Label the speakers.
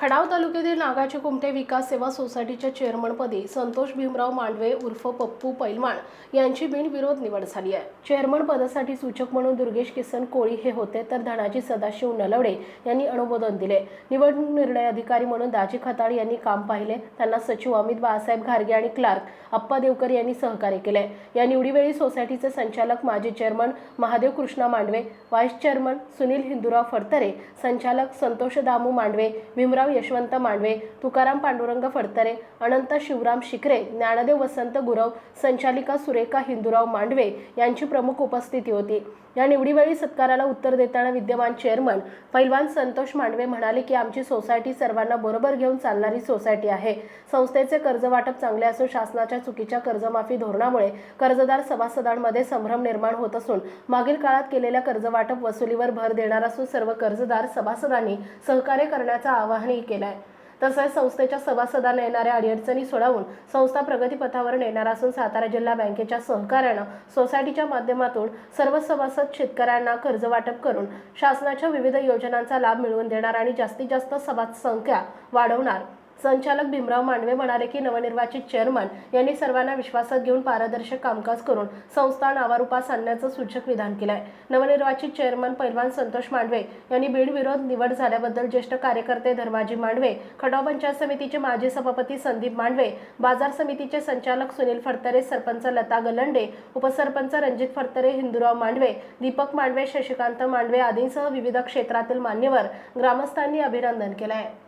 Speaker 1: Khadav तालुक्यातील नागाची कुमटे विकास सेवा सोसायटीच्या चेअरमनपदी संतोष भीमराव मांडवे उर्फ पप्पू पैलवान यांची बिनविरोध निवड झाली आहे. चेअरमन पदासाठी सूचक म्हणून दुर्गेश किसन कोळी हे होते तर धनाजी सदाशिव नलवडे यांनी अनुमोदन दिले. निवडणूक निर्णय अधिकारी म्हणून दाजी खताळ यांनी काम पाहिले. त्यांना सचिव अमित बाळासाहेब घारगे आणि क्लार्क अप्पा देवकर यांनी सहकार्य केले. या निवडीवेळी सोसायटीचे संचालक माजी chairman Mahadev Krishna Mandve vice chairman Sunil Hindurao Phadtare संचालक संतोष दामू मांडवे भीमराव यशवंत मांडवे तुकाराम पांडुरंग फडतरे अनंत शिवराम शिकरे ज्ञानदेव वसंत गुरव संचालिका सुरेखा हिंदुराव मांडवे यांची प्रमुख उपस्थिती होती. या निवडीवेळी सत्काराला उत्तर देताना विद्यमान चेअरमन पैलवान संतोष मांडवे म्हणाले की आमची सोसायटी सर्वांना बरोबर घेऊन चालणारी सोसायटी आहे. संस्थेचे कर्ज वाटप चांगले असून शासनाच्या चुकीच्या कर्जमाफी धोरणामुळे कर्जदार सभासदांमध्ये संभ्रम निर्माण होत असून मागील काळात केलेल्या कर्जवाटप वसुलीवर भर देणार असून सर्व कर्जदार सभासदांनी सहकार्य करण्याचं आवाहनही केलं आहे तसंच संस्थेच्या सभासदांना येणाऱ्या अडीअडचणी सोडवून संस्था प्रगतीपथावर नेणार असून सातारा जिल्हा बँकेच्या सहकार्यानं सोसायटीच्या माध्यमातून सर्व सभासद शेतकऱ्यांना कर्ज वाटप करून शासनाच्या विविध योजनांचा लाभ मिळवून देणार आणि जास्तीत जास्त सभासद संख्या वाढवणार. संचालक भीमराव मांडवे म्हणाले की नवनिर्वाचित चेअरमन यांनी सर्वांना विश्वासात घेऊन पारदर्शक कामकाज करून संस्था नावारूपास आणण्याचं सूचक विधान केलं आहे नवनिर्वाचित चेअरमन पैलवान संतोष मांडवे यांनी बिनविरोध निवड झाल्याबद्दल ज्येष्ठ कार्यकर्ते धर्माजी मांडवे खटाव पंचायत समितीचे माजी सभापती संदीप मांडवे बाजार समितीचे संचालक सुनील फडतरे सरपंच लता गलंडे उपसरपंच रणजित फडतरे हिंदूराव मांडवे दीपक मांडवे शशिकांत मांडवे आदींसह विविध क्षेत्रातील मान्यवर ग्रामस्थांनी अभिनंदन केलं आहे